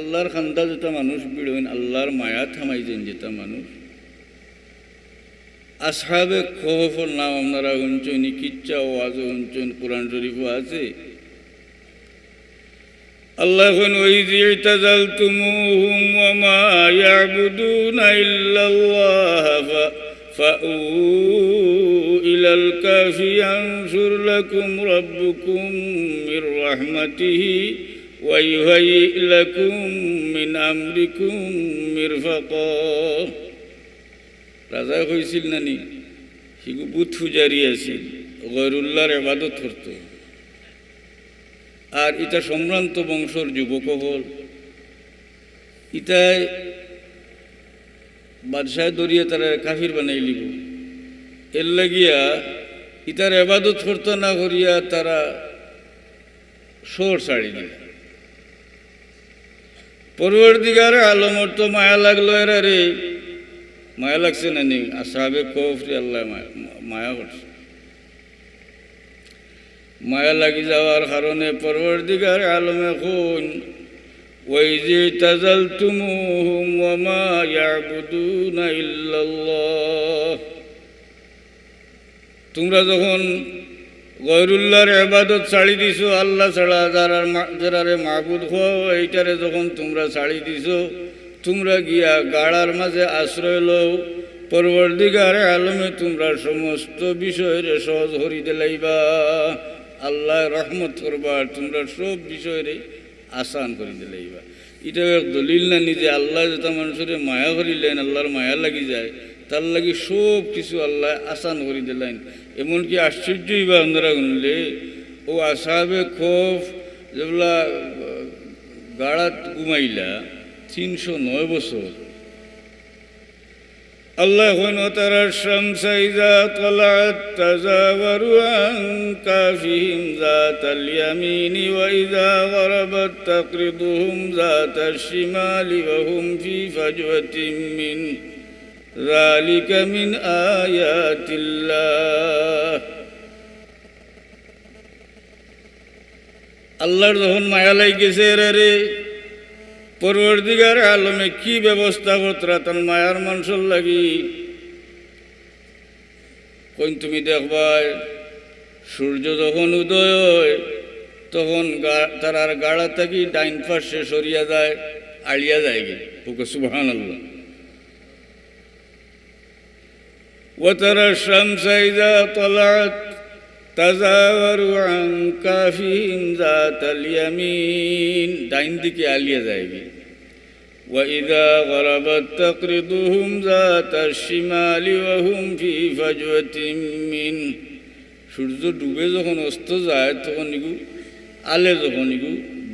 আল্লাহর খান্দা যেটা মানুষ বিড়বেন আল্লাহর মায়া থামাই যেন যেটা মানুষ। আসাবে খোফর নাম আপনারা হুঞ্চন কিচ্ছা ও আজ হুঞ্চন কোরআন শরীফও আছে। আল্লাহ ওইজি তাজাল তুমুহুম ওমা ইয়াবুদুনা ইল্লাল্লাহ ফাউ ইলাল কাফি ويهيئ لكم من أمركم مرفقا রাজা হয়েছিল নানি সিগু বুথ পূজারি আছিল গৈরুল্লাহর এবাদত করত আর ইটা সম্ভ্রান্ত বংশর যুবক হল ইটায় বাদশাহ দরিয়া তারা কাফির বানাই লিব এর লাগিয়া ইতার এবাদত করতে না করিয়া তারা সোর ছাড়ি দিল পরবর্তীকার আলমর তো মায়া লাগলো এরা রে মায়া লাগছে না নি আসাবে কফরি আল্লাহ মায়া- মায়া করছে মায়া লাগি যাওয়ার কারণে পরবর্তীকার আলমে খুন وإذ اعتزلتموهم وما يعبدون إلا الله তোমরা যখন গয়রুল্লাহর এবাদত ছাড়ি দিছো, আল্লাহ ছাড়া যারা যারারে মাহবুদ হো এইটারে যখন তোমরা ছাড়ি দিছো, তোমরা গিয়া গাড়ার মাঝে আশ্রয় লও। পরবর্তীকারে আলমে তোমরা সমস্ত বিষয়ের সহজ হরি দিলাইবা। আল্লাহ রহমত করবা আর তোমরা সব বিষয়ের আসান করে দিলাইবা। এটা দলিল না নিজে আল্লাহ যেটা মানুষের মায়া করিলেন, আল্লাহর মায়া লাগি যায়। তার লাগি সব কিছু আল্লাহ আসান করে দিলেন এমনকি আশ্চর্যই বা আপনারা শুনলে ও আসাবে খোফ যেগুলা গাড়াত ঘুমাইলা তিনশো নয় বছর الله وترى الشمس إذا طلعت تزاور عن كافهم ذات اليمين وإذا غربت تقرضهم ذات الشمال وهم في فجوة من ذلك من آيات الله আল্লাহর যখন মায়া লাগেছে রে পরবর্তীকার আলমে কি ব্যবস্থা করতরা তার মায়ার মানুষের লাগি কইন তুমি দেখবাই সূর্য যখন উদয় হয় তখন গা- তারার গাড়া থাকি ডাইন পাশে সরিয়া যায় আড়িয়া যায় গে ওকে সুবহান আল্লাহ وترى الشمس إذا طلعت تزاور عن كافهم ذات اليمين ডাইন দিকে আলিয়া যায়গে وإذا غربت تقرضهم ذات الشمال وهم في فجوة من সূর্য ডুবে যখন অস্ত যায় তখন ইগু আলে যখন ইগু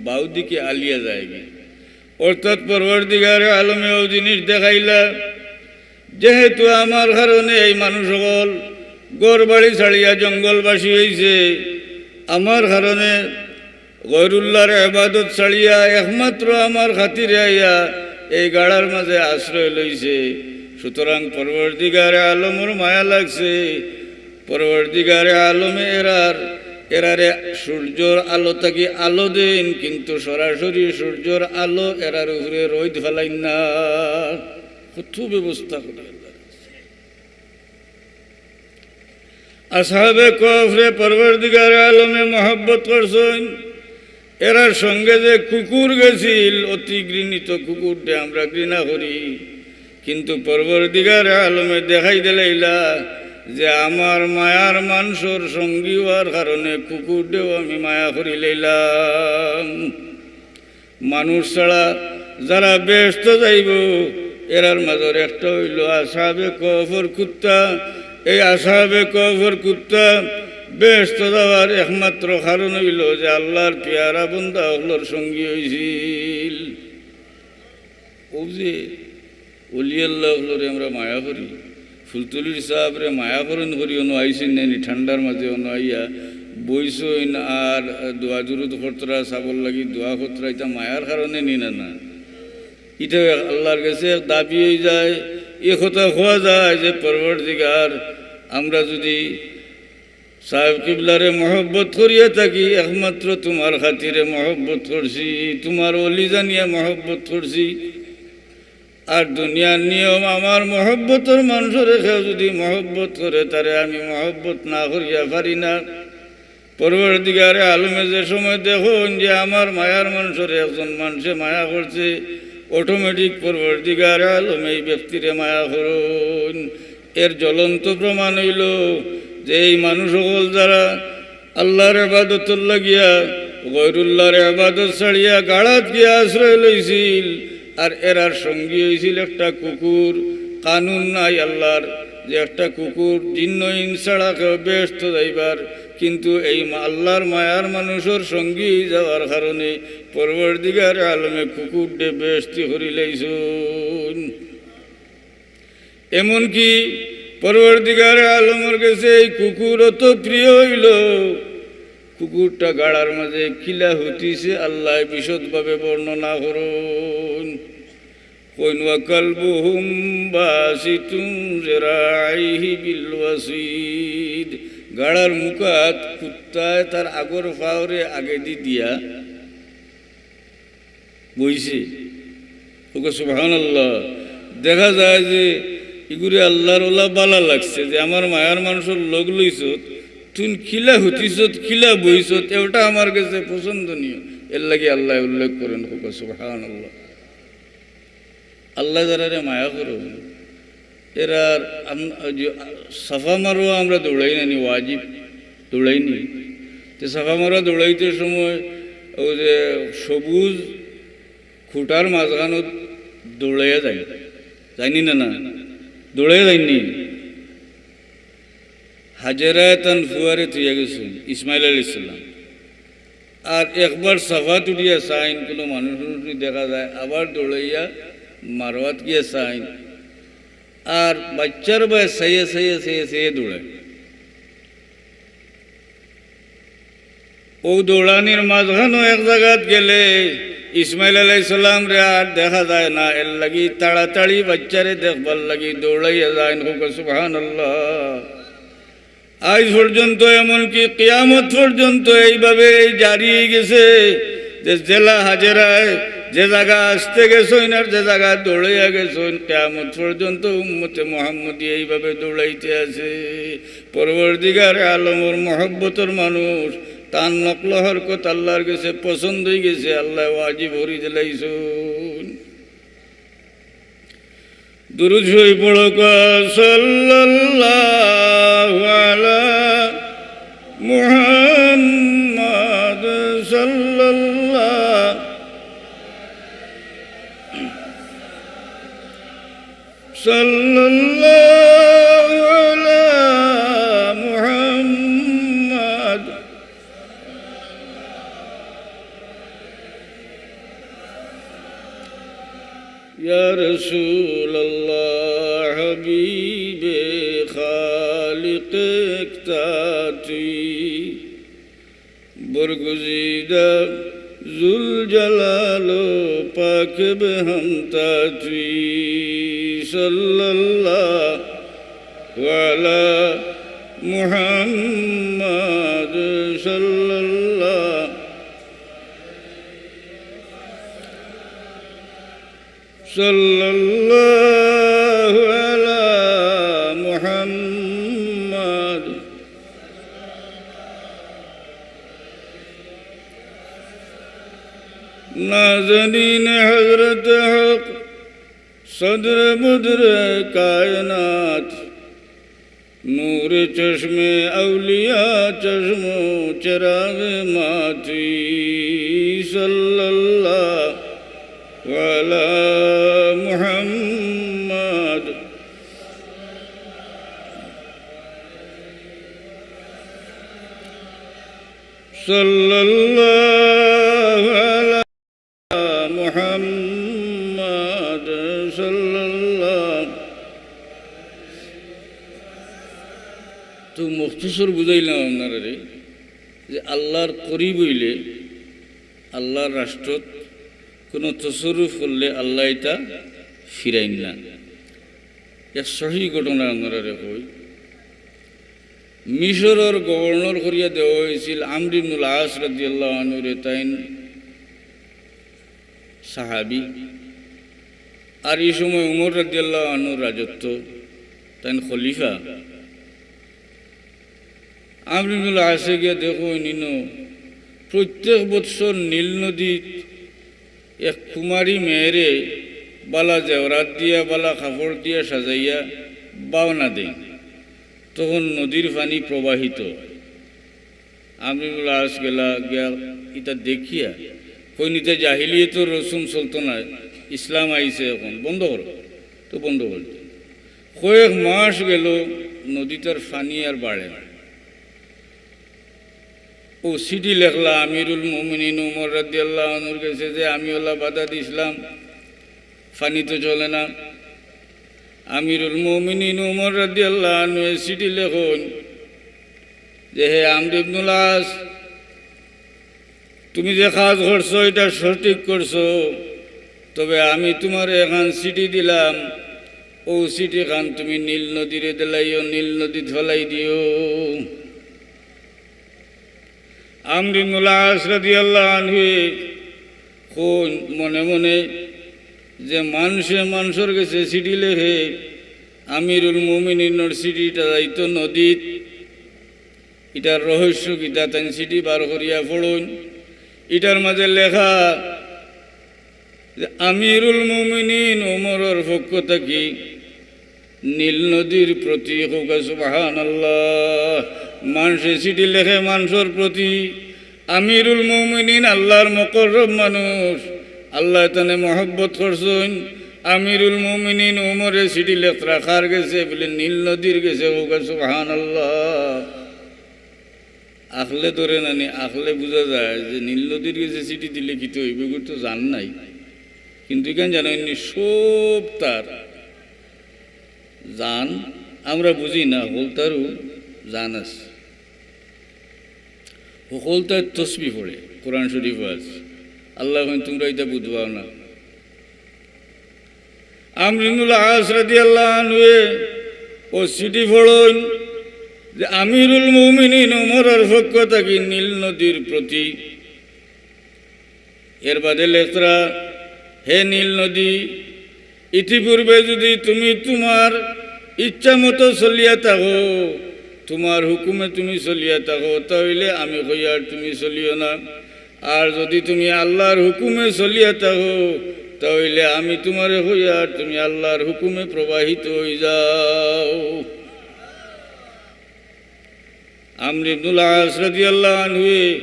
বাউ দিকে আলিয়া যায়গে অর্থাৎ পরবর্তীকারে আলমেও জিনিস দেখাইলা যেহেতু আমার কারণে এই মানুষ সকল গড় বাড়ি ছাড়িয়া জঙ্গলবাসী হয়েছে আমার কারণে গৈরুল্লাহর আবাদত ছাড়িয়া একমাত্র আমার খাতিরে আইয়া এই গাড়ার মাঝে আশ্রয় লইছে। সুতরাং পরবর্তীকারে আলমর মায়া লাগছে। পরবর্তীকারে আলমে এরার, এরারে সূর্যর আলো থাকি আলো দেন, কিন্তু সরাসরি সূর্যর আলো এরার উপরে রোদ ফেলাইন না। কত ব্যবস্থা করে। আসাবে কফরে পরবর্তীকার আলমে মহব্বত করছেন এরার সঙ্গে যে কুকুর গেছিল, অতি ঘৃণিত কুকুরটা আমরা ঘৃণা করি কিন্তু পরবর্তীকার আলমে দেখাই দিলাইলা যে আমার মায়ার মানুষের সঙ্গী হওয়ার কারণে কুকুরটাও আমি মায়া করি লইলাম মানুষ ছাড়া যারা ব্যস্ত যাইব এরার মাজর একটা হইল, আসাবে কফর কুত্তা, এই আসাবে কফর কুত্তা, ব্যস্ত যাওয়ার একমাত্র কারণ হইল যে আল্লাহর পেয়ারা বন্ধা হলোর সঙ্গী হয়েছিল ও যে আমরা মায়া করি। ফুলতুলির সাহাবরে মায়া করণ করি অনু আইসিন নানি ঠান্ডার মাঝে অনু আইয়া বইসইন আর দোয়া জুরুদ খরতরা সাবল লাগি দোয়া খরতরা এটা মায়ার কারণে নি না না। এটা আল্লাহর কাছে দাবি হয়ে যায়, এ কথা হওয়া যায় যে পরবর্তীকার আমরা যদি সাহেব কিবলারে মহব্বত করিয়া থাকি, একমাত্র তোমার খাতিরে মহব্বত করছি, তোমার অলি জানিয়া মহব্বত করছি। আর দুনিয়ার নিয়ম আমার মহব্বতর মানুষের কেউ যদি মহব্বত করে, তারে আমি মহব্বত না করিয়া পারি না। পরবর্তীকারে আলমে যে সময় দেখুন যে আমার মায়ার মানুষের একজন মানুষে মায়া করছে অটোমেটিক পরবর্তীকার আলম এই ব্যক্তিরে মায়া করুন। এর জ্বলন্ত প্রমাণ হইল যে এই মানুষ সকল যারা আল্লাহর আবাদত লাগিয়া গৈরুল্লাহর আবাদত ছাড়িয়া গাড়াত গিয়া আশ্রয় লইছিল, আর এরার সঙ্গী হয়েছিল একটা কুকুর। কানুন নাই আল্লাহর যে একটা কুকুর জিন্ন ইনসাড়া কেউ ব্যস্ত যাইবার কিন্তু এই আল্লাহর মায়ার মানুষের সঙ্গী যাওয়ার কারণে পরবর্তীকার আলমে কুকুর ডে বেস্তি করিলেইছুন এমনকি পরবর্তীকার আলমের কাছে এই কুকুর অত প্রিয় হইল, কুকুরটা গাড়ার মাঝে কিলা হতিছে, আল্লাহ বিশদভাবে বর্ণনা করুন। কইন ওয়াকালবুহুম বাসিতুম জিরাইহি বিল গাড়ার মুখাত কুত্তায় তার আগর ফাওরে আগে দি দিয়া বইছে। ওকে সুহান আল্লাহ দেখা যায় যে ইগুরে আল্লাহর ওলা বালা লাগছে যে আমার মায়ার মানুষের লোক লইছত তুই খিলা হতিছত খিলা বইছত এটা আমার কাছে পছন্দনীয়। এর লাগে আল্লাহ উল্লেখ করেন ওকে সুবহানাল্লাহ। আল্লাহ আল্লাহ যারা মায়া করুন এরা সাফা মারোয়া আমরা দৌড়াই নানি ওয়াজিব দৌড়াইনি তো সাফা মারোয়া দৌড়াইতে সময় ও যে সবুজ খুঁটার মাঝখানত দৌড়াইয়া যায়। যায়নি না না? দৌড়াইয়া যায়নি? হাজারায় তান ফুয়ারে তুইয়া গেছেন ইসমাইল আলী ইসলাম আর একবার সাফা তুলিয়া সাইন, কোনো মানুষ দেখা যায়, আবার দৌড়াইয়া মারওয়াত গিয়ে সাইন। আর বাচ্চার বয়স সাইয়ে সাইয়ে সাইয়ে সাইয়ে দৌড়ায় ও দৌড়ানির মাঝখানো এক জায়গাত গেলে ইসমাইল আলাই সাল্লাম রে আর দেখা যায় না। এর লাগি তাড়াতাড়ি বাচ্চারে দেখবার লাগি দৌড়াইয়া যায় সুবহান আজ পর্যন্ত এমনকি কিয়ামত পর্যন্ত এইভাবে জারি গেছে যে জেলা হাজেরায় যে জায়গা আসতে গেছেন আর যে জায়গা দৌড়াইয়া গেছেন কেমন পর্যন্ত উম্মতে মোহাম্মদী এইভাবে দৌড়াইতে আছে। পরবর্তীকার আলমর মহব্বতর মানুষ, তার নকল হরকত আল্লাহর কাছে পছন্দ হয়ে গেছে, আল্লাহ আজি ভরি দিলাইছুন। দুরুদ শরীফ পড়ো সাল্লাল্লাহু। يا رسول الله حبيب خالقك تاتي برگزیدہ ذل جلال پاک بہم تاتوی صلی اللہ علی محمد صلى الله على محمد. نازنین حضرت حق صدر مدر كائنات نور چشم اولیاء چشم و چراغ ماتی. صلی اللہ علیہ وسلم صلى الله على محمد صلى الله তো মুখতসর বুঝাইলাম আপনারা যে আল্লাহর করি বইলে আল্লাহর রাষ্ট্র কোনো তসরুফ করলে আল্লাহ এটা ফিরাইন না। এর সহি ঘটনা আপনারা হয় মিশরের গভর্নর করিয়া দেওয়া হয়েছিল আমরিবনুল আস রাদিয়াল্লাহু তাইন সাহাবি। আর এই সময় উমর রাদিয়াল্লাহু আনহুর রাজত্ব তাইন খলিফা? আমরিবনুল আসে গিয়া দেখো, নিন, প্রত্যেক বৎসর নীল নদীত এক কুমারী মেয়েরে বালা জেওরাত দিয়া, বালা কাপড় দিয়া সাজাইয়া বাওনা দেন তখন নদীর পানি প্রবাহিত আমি আস গেলা গিয়া এটা দেখিয়া কইনিতে তো রসুম চলতো না ইসলাম আইছে এখন, বন্ধ করো। তো বন্ধ করত কয়েক মাস গেল নদীটার পানি আর বাড়ে ও সিডি লেখলা আমিরুল মোমিনিন উমর রাদিয়াল্লাহ আনুর কাছে যে, আমি ওলা বাধা দিছিলাম ফানি তো চলে না। আমিরুল মোমিনিন উমর রাদিয়াল্লাহ সিটি লেখন যে হে আমর ইবনুল আস, তুমি যে কাজ করছ, এটা সঠিক করছ। তবে আমি তোমার এখান সিটি দিলাম। ও সিটি খান তুমি নীল নদীরে দিলাইও, নীল নদী ধলাই দিও। আমরিনুল আসরাদি আল্লাহ আনহুয়ে কোন মনে মনে যে মানুষে মানুষের কাছে সিটি লেখে, আমিরুল মুমিনিনর সিটিটা যাইতো নদীত। এটার রহস্য কিতা তাই সিটি বার করিয়া পড়ুন। এটার মাঝে লেখা, যে আমিরুল মুমিনিন ওমরের পক্ষ থাকি, নীল নদীর প্রতি সুবাহান আল্লাহ মানুষে চিঠি লেখে মানুষের প্রতি। আমিরুল মৌমিনিন আল্লাহর মকরব মানুষ। আল্লাহ তানে মহব্বত করছেন। আমিরুল মৌমিনিন উমরে চিঠি লেখ রাখার গেছে, বলে নীল নদীর গেছে। হোক সুবাহান আল্লাহ আখলে ধরে নানি আখলে বোঝা যায় যে নীল নদীর গেছে চিঠি দিলে কি তো হইবে? তো জান নাই। কিন্তু কেন জানো সব তার জান, আমরা বুঝি না হল তারও জান আছে। হল তার তসবি পড়ে, কোরআন শরীফ আছে। আল্লাহ তোমরা এটা বুঝবাও না। আমরিনুল আসরাদি আল্লাহ আনুয়ে ও সিটি ফড়ন যে আমিরুল মৌমিনিন ওমরের পক্ষ থাকি নীল নদীর প্রতি। এর বাদে লেখরা, হে নীল নদী, ইতিপূর্বে যদি তুমি তোমার ইচ্ছা মতো চলিয়া থাকো, তোমার হুকুমে তুমি চলিয়া থাকো, তাহলে আমি হইয়ার তুমি চলিও না। আর যদি তুমি আল্লাহর হুকুমে চলিয়া থাকো, তাহলে আমি তোমার হইয়ার তুমি আল্লাহর হুকুমে প্রবাহিত হয়ে যাও। আমরিবুল আসরাদি আল্লাহ আনহুয়ে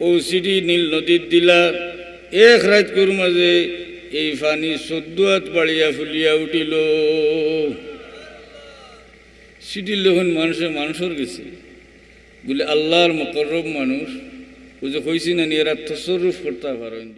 ও সিডি নীল নদীর দিলা, এক রাত কর মাঝে এই ফানি চোদ্দ হাত বাড়িয়া ফুলিয়া উঠিল। সিটির যখন মানুষে মানুষের গেছে। বলে আল্লাহর মকরব মানুষ ও যে কইছি না এরা তসরুফ করতে পারেন